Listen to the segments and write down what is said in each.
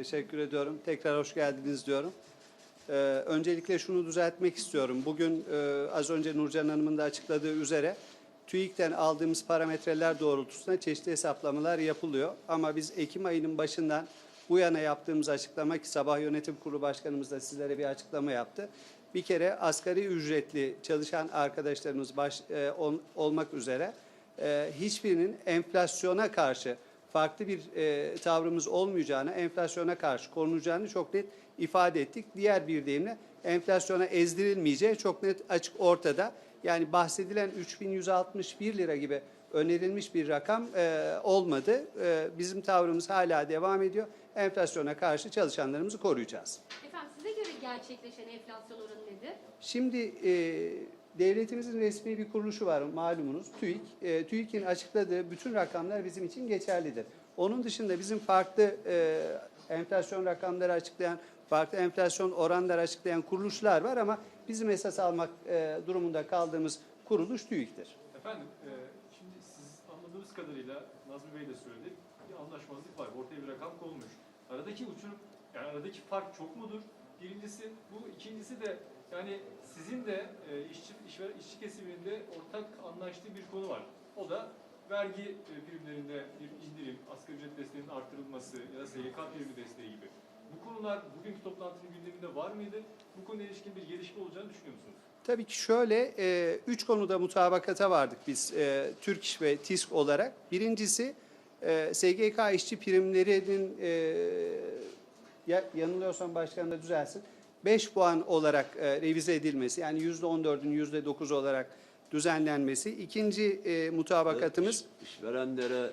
Teşekkür ediyorum. Tekrar hoş geldiniz diyorum. Ee, öncelikle şunu düzeltmek istiyorum. Bugün e, az önce Nurcan Hanım'ın da açıkladığı üzere TÜİK'ten aldığımız parametreler doğrultusunda çeşitli hesaplamalar yapılıyor. Ama biz Ekim ayının başından bu yana yaptığımız açıklama ki sabah yönetim kurulu başkanımız da sizlere bir açıklama yaptı. Bir kere asgari ücretli çalışan arkadaşlarımız baş, e, ol- olmak üzere e, hiçbirinin enflasyona karşı farklı bir e, tavrımız olmayacağını, enflasyona karşı korunacağını çok net ifade ettik. Diğer bir deyimle enflasyona ezdirilmeyeceği çok net açık ortada. Yani bahsedilen 3161 lira gibi önerilmiş bir rakam e, olmadı. E, bizim tavrımız hala devam ediyor. Enflasyona karşı çalışanlarımızı koruyacağız. Gerçekleşen enflasyon oranı nedir? Şimdi e, devletimizin resmi bir kuruluşu var malumunuz TÜİK. E, TÜİK'in açıkladığı bütün rakamlar bizim için geçerlidir. Onun dışında bizim farklı e, enflasyon rakamları açıklayan, farklı enflasyon oranları açıklayan kuruluşlar var ama bizim esas almak e, durumunda kaldığımız kuruluş TÜİK'tir. Efendim, e, şimdi siz anladığımız kadarıyla Nazmi Bey de söyledi, bir anlaşmazlık var. Ortaya bir rakam konmuş. Aradaki uçurum, yani aradaki fark çok mudur? Birincisi bu, ikincisi de yani sizin de e, işçi, işver, işçi kesiminde ortak anlaştığı bir konu var. O da vergi e, primlerinde bir indirim, asgari ücret desteğinin artırılması ya da SGK primi desteği gibi. Bu konular bugünkü toplantının gündeminde var mıydı? Bu konuya ilişkin bir gelişme olacağını düşünüyor musunuz? Tabii ki şöyle, e, üç konuda mutabakata vardık biz e, Türk İş ve TİSK olarak. Birincisi e, SGK işçi primlerinin, e, ya, yanılıyorsam başkan da düzelsin, 5 puan olarak e, revize edilmesi, yani %14'ün %9 olarak düzenlenmesi. İkinci e, mutabakatımız, İş- işverenlere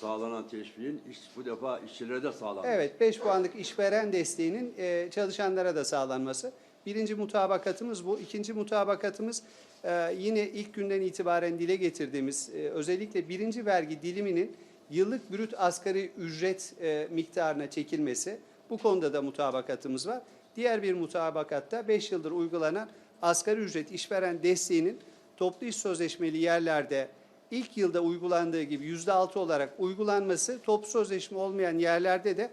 sağlanan teşviğin iş, bu defa işçilere de sağlanmış. Evet, 5 puanlık işveren desteğinin e, çalışanlara da sağlanması. Birinci mutabakatımız bu. İkinci mutabakatımız e, yine ilk günden itibaren dile getirdiğimiz e, özellikle birinci vergi diliminin yıllık brüt asgari ücret e, miktarına çekilmesi. Bu konuda da mutabakatımız var. Diğer bir mutabakatta 5 yıldır uygulanan asgari ücret işveren desteğinin toplu iş sözleşmeli yerlerde ilk yılda uygulandığı gibi yüzde altı olarak uygulanması, toplu sözleşme olmayan yerlerde de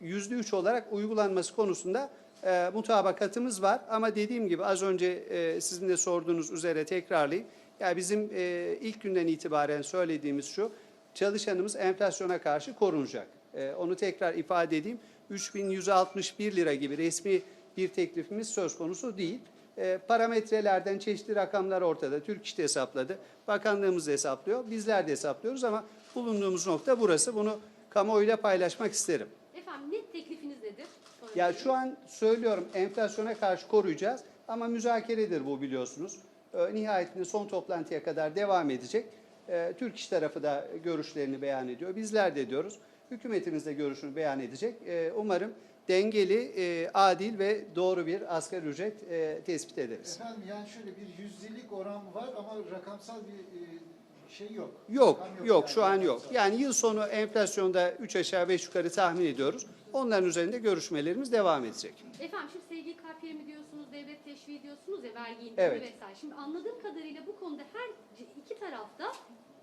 yüzde üç olarak uygulanması konusunda e, mutabakatımız var. Ama dediğim gibi az önce e, sizin de sorduğunuz üzere tekrarlayayım. Yani bizim e, ilk günden itibaren söylediğimiz şu, çalışanımız enflasyona karşı korunacak. E, onu tekrar ifade edeyim. 3161 lira gibi resmi bir teklifimiz söz konusu değil. E, parametrelerden çeşitli rakamlar ortada. Türk İş de hesapladı. Bakanlığımız da hesaplıyor. Bizler de hesaplıyoruz ama bulunduğumuz nokta burası. Bunu kamuoyuyla paylaşmak isterim. Efendim net teklifiniz nedir? Sonra Ya şu an söylüyorum enflasyona karşı koruyacağız ama müzakeredir bu biliyorsunuz. Ee, nihayetinde son toplantıya kadar devam edecek. Ee, Türk İş tarafı da görüşlerini beyan ediyor. Bizler de diyoruz. Hükümetimiz de görüşünü beyan edecek. Ee, umarım dengeli, e, adil ve doğru bir asgari ücret e, tespit ederiz. Efendim yani şöyle bir yüzdelik oran var ama rakamsal bir e, şey yok. Yok, Rakam yok yani, şu an yok. Yani yıl sonu enflasyonda 3 aşağı 5 yukarı tahmin ediyoruz. Onların üzerinde görüşmelerimiz devam edecek. Efendim şimdi SGK primi diyorsunuz, devlet teşviği diyorsunuz ya vergi indirimi Evet. vesaire. Şimdi anladığım kadarıyla bu konuda her iki tarafta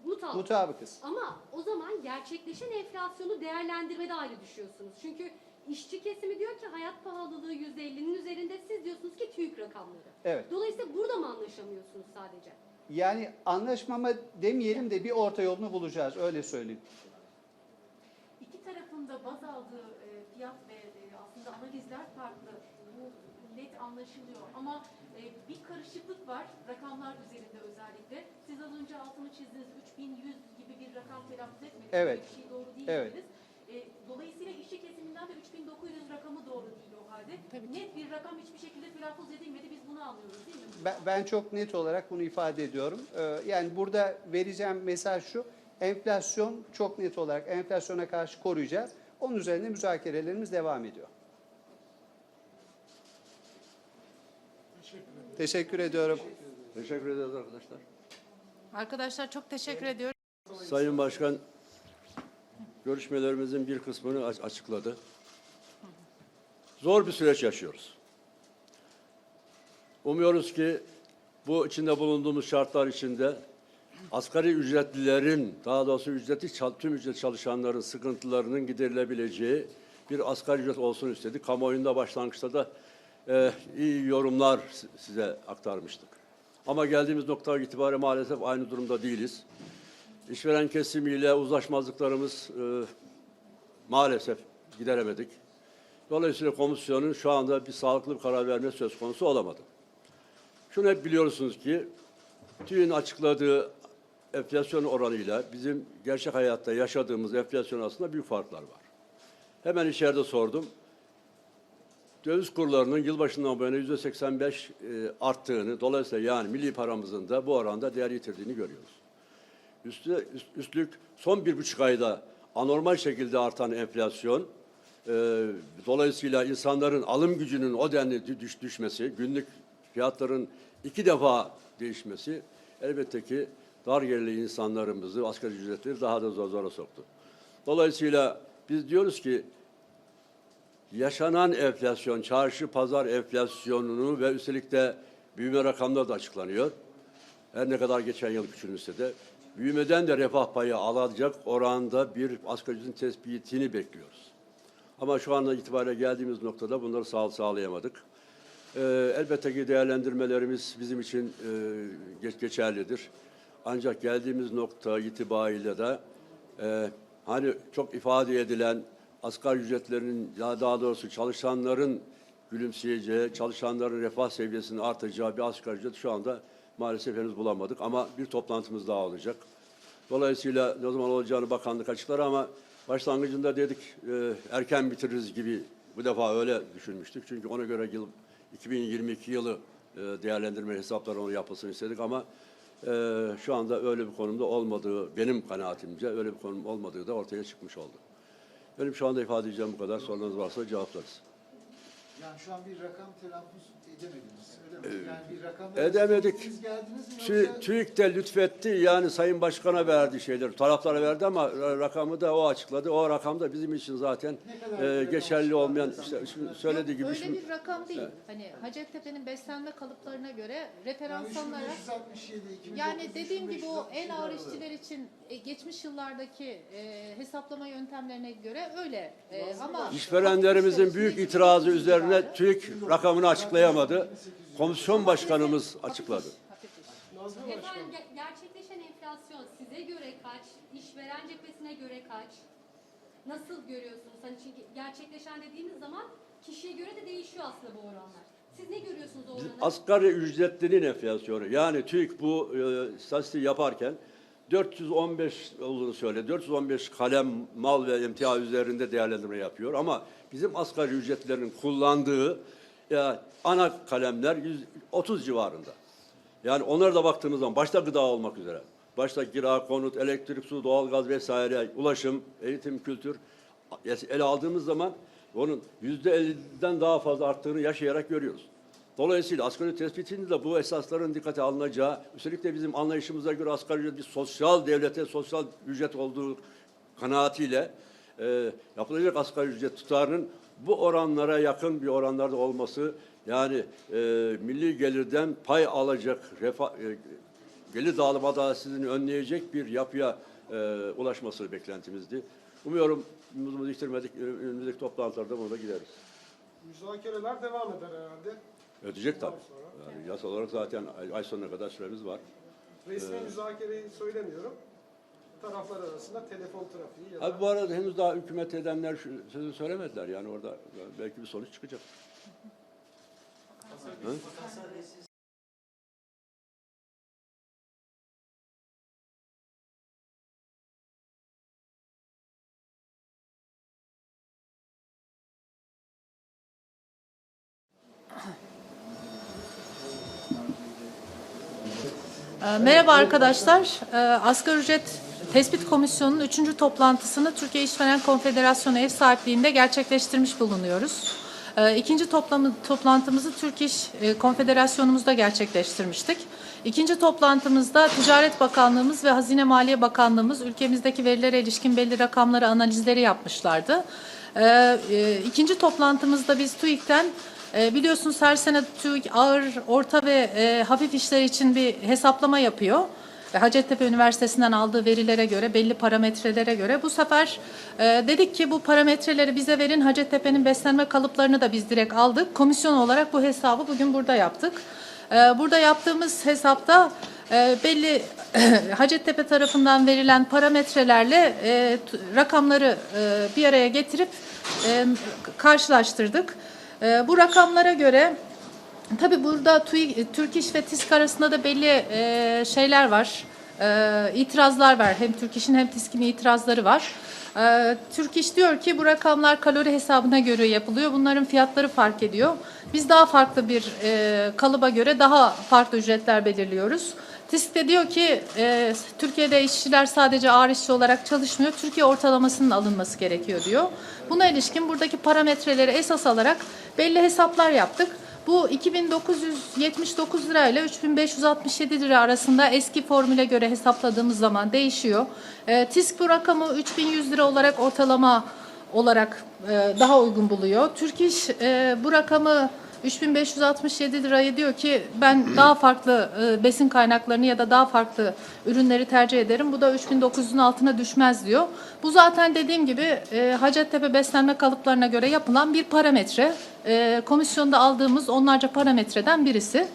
mutabık. Mutabıkız. Ama o zaman gerçekleşen enflasyonu değerlendirmede ayrı düşüyorsunuz. Çünkü işçi kesimi diyor ki hayat pahalılığı %50'nin üzerinde siz diyorsunuz ki TÜİK rakamları. Evet. Dolayısıyla burada mı anlaşamıyorsunuz sadece? Yani anlaşmama demeyelim de bir orta yolunu bulacağız öyle söyleyeyim. İki tarafında baz aldığı e, fiyat ve e, aslında analizler farklı. Bu net anlaşılıyor ama e, bir karışıklık var rakamlar üzerinde özellikle. Siz az önce altını çizdiniz 3100 gibi bir rakam telaffuz etmediniz. Evet. Bir şey doğru değil Evet. dediniz. E, dolayısıyla işçi kesiminden de 3900 rakamı doğru değil o halde. Net bir rakam hiçbir şekilde telaffuz edilmedi. Biz bunu anlıyoruz değil mi? Ben, ben çok net olarak bunu ifade ediyorum. Ee, yani burada vereceğim mesaj şu. Enflasyon çok net olarak enflasyona karşı koruyacağız. Onun üzerinde müzakerelerimiz devam ediyor. Teşekkür ediyorum. Teşekkür ederiz arkadaşlar. Arkadaşlar çok teşekkür ediyorum. Sayın Başkan görüşmelerimizin bir kısmını aç- açıkladı. Zor bir süreç yaşıyoruz. Umuyoruz ki bu içinde bulunduğumuz şartlar içinde asgari ücretlilerin, daha doğrusu ücreti tüm ücret çalışanların sıkıntılarının giderilebileceği bir asgari ücret olsun istedik. Kamuoyunda başlangıçta da e, iyi yorumlar si- size aktarmıştık. Ama geldiğimiz nokta itibariyle maalesef aynı durumda değiliz. İşveren kesimiyle uzlaşmazlıklarımız e, maalesef gideremedik. Dolayısıyla komisyonun şu anda bir sağlıklı bir karar verme söz konusu olamadı. Şunu hep biliyorsunuz ki TÜİ'nin açıkladığı enflasyon oranıyla bizim gerçek hayatta yaşadığımız enflasyon arasında büyük farklar var. Hemen içeride sordum. Döviz kurlarının yılbaşından bu yana yüzde 85 e, arttığını, dolayısıyla yani milli paramızın da bu oranda değer yitirdiğini görüyoruz. Üstü, üst- üstlük son bir buçuk ayda anormal şekilde artan enflasyon, e, dolayısıyla insanların alım gücünün o denli dü- düş, düşmesi, günlük fiyatların iki defa değişmesi elbette ki dar gelirli insanlarımızı, asgari ücretleri daha da zor zora soktu. Dolayısıyla biz diyoruz ki yaşanan enflasyon, çarşı pazar enflasyonunu ve üstelik de büyüme rakamları da açıklanıyor. Her ne kadar geçen yıl küçülmüşse de büyümeden de refah payı alacak oranda bir asgari ücretin tespitini bekliyoruz. Ama şu anda itibariyle geldiğimiz noktada bunları sağ sağlayamadık. Ee, elbette ki değerlendirmelerimiz bizim için e, geç, geçerlidir. Ancak geldiğimiz nokta itibariyle de e, hani çok ifade edilen asgari ücretlerinin ya daha doğrusu çalışanların gülümseyeceği, çalışanların refah seviyesinin artacağı bir asgari ücret şu anda maalesef henüz bulamadık ama bir toplantımız daha olacak. Dolayısıyla ne zaman olacağını bakanlık açıklar ama başlangıcında dedik e, erken bitiririz gibi bu defa öyle düşünmüştük. Çünkü ona göre yıl 2022 yılı e, değerlendirme hesapları onu yapılsın istedik ama e, şu anda öyle bir konumda olmadığı benim kanaatimce öyle bir konum olmadığı da ortaya çıkmış oldu. Benim şu anda ifade edeceğim bu kadar. Sorularınız varsa cevaplarız. Yani şu an bir rakam telaffuz edemediniz. Öyle mi? Yani bir rakam edemedik. Siz geldiniz mi TÜ- yoksa? TÜİK de lütfetti yani Sayın Başkan'a verdi şeyleri, taraflara verdi ama ra- rakamı da o açıkladı. O rakam da bizim için zaten Ne kadar e, rakam geçerli açıklandı olmayan, işte, şimdi söylediği gibi. Öyle şimdi- bir rakam değil. Hani Hacettepe'nin beslenme kalıplarına göre Yani referans alınarak 3567, 2009, yani dediğim gibi o en 3567 ağır işçiler için e, geçmiş yıllardaki e, hesaplama yöntemlerine göre öyle. E, ama İşverenlerimizin büyük itirazı üzerine TÜİK rakamını açıklayamadı. Komisyon başkanımız açıkladı. Efendim ge- gerçekleşen enflasyon size göre kaç? İşveren cephesine göre kaç? Nasıl görüyorsunuz? Hani çünkü gerçekleşen dediğimiz zaman kişiye göre de değişiyor aslında bu oranlar. Siz ne görüyorsunuz o oranı? asgari ücretlinin enflasyonu yani TÜİK bu e, istatistiği yaparken 415 olduğunu söyledi. 415 kalem mal ve emtia üzerinde değerlendirme yapıyor ama bizim asgari ücretlerin kullandığı e, ana kalemler 130 civarında. Yani onlara da baktığımız zaman başta gıda olmak üzere, başta kira, konut, elektrik, su, doğalgaz vesaire, ulaşım, eğitim, kültür ele aldığımız zaman onun yüzde elliden daha fazla arttığını yaşayarak görüyoruz. Dolayısıyla asgari tespitinde de bu esasların dikkate alınacağı, üstelik de bizim anlayışımıza göre asgari ücret bir sosyal devlete, sosyal ücret olduğu kanaatiyle e, yapılacak asgari ücret tutarının bu oranlara yakın bir oranlarda olması yani e, milli gelirden pay alacak refa, e, gelir dağılım adaletsizliğini önleyecek bir yapıya e, ulaşması beklentimizdi. Umuyorum umudumuzu yitirmedik. Önümüzdeki toplantılarda buna da gideriz. Müzakereler devam eder herhalde. Ödeyecek tabii. Yani yasal olarak zaten ay, ay sonuna kadar süremiz var. Resmi müzakereyi söylemiyorum. Taraflar arasında telefon trafiği ya da Abi bu arada henüz daha hükümet edenler şu sözü söylemediler. Yani orada belki bir sonuç çıkacak. Hı? Merhaba arkadaşlar. Ee, Asgari ücret tespit komisyonunun 3. toplantısını Türkiye İşveren Konfederasyonu ev sahipliğinde gerçekleştirmiş bulunuyoruz. Ee, İkinci toplamı, toplantımızı Türk İş e, Konfederasyonumuzda gerçekleştirmiştik. İkinci toplantımızda Ticaret Bakanlığımız ve Hazine Maliye Bakanlığımız ülkemizdeki verilere ilişkin belli rakamları analizleri yapmışlardı. Ee, e, İkinci toplantımızda biz TÜİK'ten e, biliyorsunuz her sene TÜİK ağır, orta ve e, hafif işler için bir hesaplama yapıyor. Hacettepe Üniversitesi'nden aldığı verilere göre, belli parametrelere göre bu sefer e, dedik ki bu parametreleri bize verin. Hacettepe'nin beslenme kalıplarını da biz direkt aldık. Komisyon olarak bu hesabı bugün burada yaptık. E, burada yaptığımız hesapta e, belli Hacettepe tarafından verilen parametrelerle e, rakamları e, bir araya getirip e, karşılaştırdık. E, bu rakamlara göre Tabii burada TÜİ, Türk İş ve TİSK arasında da belli e, şeyler var. E, itirazlar var. Hem Türk İş'in hem TİSK'in itirazları var. E, Türk İş diyor ki bu rakamlar kalori hesabına göre yapılıyor. Bunların fiyatları fark ediyor. Biz daha farklı bir e, kalıba göre daha farklı ücretler belirliyoruz. TİSK de diyor ki e, Türkiye'de işçiler sadece ağır işçi olarak çalışmıyor. Türkiye ortalamasının alınması gerekiyor diyor. Buna ilişkin buradaki parametreleri esas alarak belli hesaplar yaptık. Bu 2979 lira ile 3567 lira arasında eski formüle göre hesapladığımız zaman değişiyor. E, TİSK bu rakamı 3100 lira olarak ortalama olarak e, daha uygun buluyor. Türk İş e, bu rakamı 3567 lirayı diyor ki ben daha farklı e, besin kaynaklarını ya da daha farklı ürünleri tercih ederim. Bu da 3900'ün altına düşmez diyor. Bu zaten dediğim gibi e, Hacettepe beslenme kalıplarına göre yapılan bir parametre. E, komisyonda aldığımız onlarca parametreden birisi.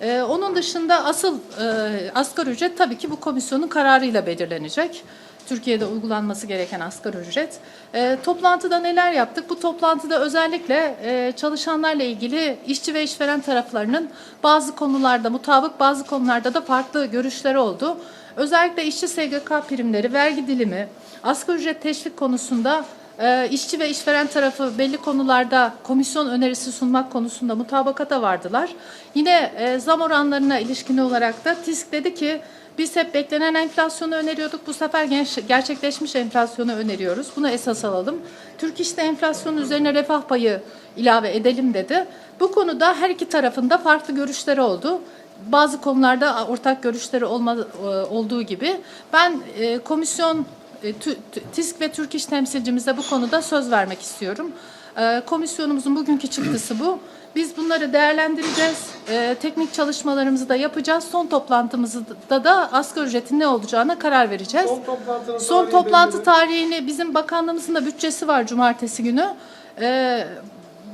Ee, onun dışında asıl e, asgari ücret tabii ki bu komisyonun kararıyla belirlenecek. Türkiye'de uygulanması gereken asgari ücret. Ee, toplantıda neler yaptık? Bu toplantıda özellikle e, çalışanlarla ilgili işçi ve işveren taraflarının bazı konularda mutabık, bazı konularda da farklı görüşleri oldu. Özellikle işçi SGK primleri, vergi dilimi, asgari ücret teşvik konusunda e, işçi ve işveren tarafı belli konularda komisyon önerisi sunmak konusunda mutabakata vardılar. Yine e, zam oranlarına ilişkin olarak da TİSK dedi ki biz hep beklenen enflasyonu öneriyorduk. Bu sefer gerçekleşmiş enflasyonu öneriyoruz. Bunu esas alalım. Türk İş'te enflasyonun üzerine refah payı ilave edelim dedi. Bu konuda her iki tarafında farklı görüşleri oldu. Bazı konularda ortak görüşleri olma, e, olduğu gibi ben e, komisyon e, TİSK ve Türk İş temsilcimize bu konuda söz vermek istiyorum. E, Komisyonumuzun bugünkü çıktısı bu. Biz bunları değerlendireceğiz. E, teknik çalışmalarımızı da yapacağız. Son toplantımızda da asgari ücretin ne olacağına karar vereceğiz. Son toplantının Son toplantı tarihini bizim bakanlığımızın da bütçesi var cumartesi günü. E,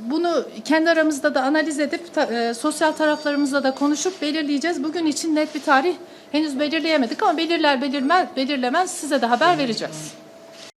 bunu kendi aramızda da analiz edip ta- e, sosyal taraflarımızla da konuşup belirleyeceğiz. Bugün için net bir tarih henüz belirleyemedik ama belirler belirmez belirlemez size de haber vereceğiz.